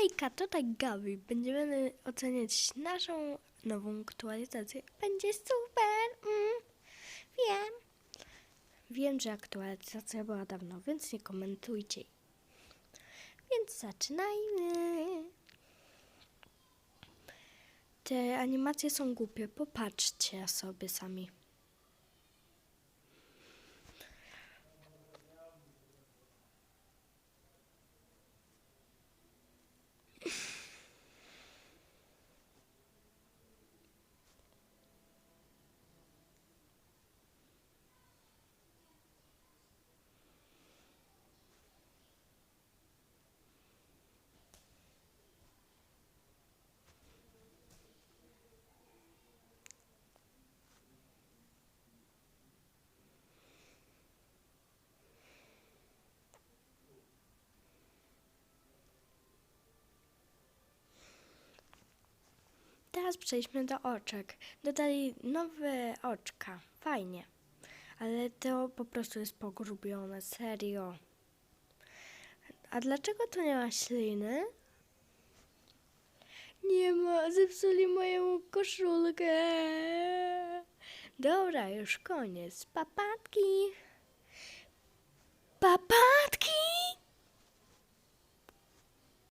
Hejka, to tak Gabi. Będziemy oceniać naszą nową aktualizację. Będzie super! Mm, wiem. Wiem, że aktualizacja była dawno, więc nie komentujcie. Więc zaczynajmy. Te animacje są głupie, popatrzcie sobie sami. Teraz przejdźmy do oczek. Dodali nowe oczka. Fajnie. Ale to po prostu jest pogrubione. Serio. A dlaczego tu nie ma śliny? Nie ma. Zepsuli moją koszulkę. Dobra, już koniec. Papatki. Papatki!